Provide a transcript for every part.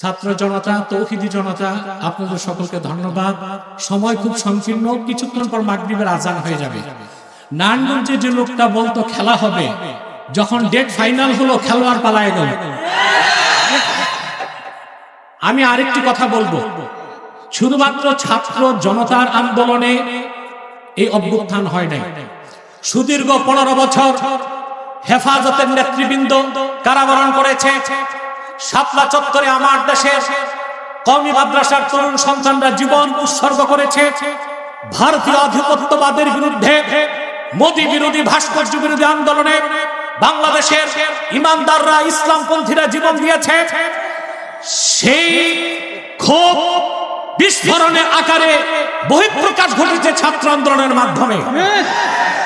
ছাত্র জনতা, তৌহিদি জনতা, আপনাদের সকলকে ধন্যবাদ। সময় খুব সংকীর্ণ, কিছুক্ষণ পর মাগরিবের আজান হয়ে যাবে। নারায়ণগঞ্জে যে লোকটা বলতো খেলা হবে, যখন ডেট ফাইনাল হলো, খেলোয়াড় পালায় গেল। আমি আরেকটি কথা বলব। শুধুমাত্র ছাত্র জনতার আন্দোলনে এই অভ্যুত্থান হয় নাই। সুদীর্ঘ পনেরো বছর হেফাজতের নেতৃবৃন্দ কারাবরণ করেছে। শাপলা চত্বরে আমার দেশের কমি মাদ্রাসার তরুণ সন্তানরা জীবন উৎসর্গ করেছে। ভারতীয় আধিপত্যবাদের বিরুদ্ধে, মোদী বিরোধী ভাস্কর্য বিরোধী আন্দোলনে বাংলাদেশের ইমানদাররা, ইসলামপন্থীরা জীবন দিয়েছে। সেই ক্ষোভ বিস্ফোরণের আকারে বহিঃপ্রকাশ ঘটেছে ছাত্র আন্দোলনের মাধ্যমে।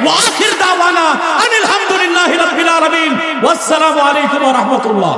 হবে ওয়াখির দাওয়ানা আনিল হামদুলিল্লাহি রাব্বিল আলামিন। ওয়াসসালামু আলাইকুম ওয়া রাহমাতুল্লাহ।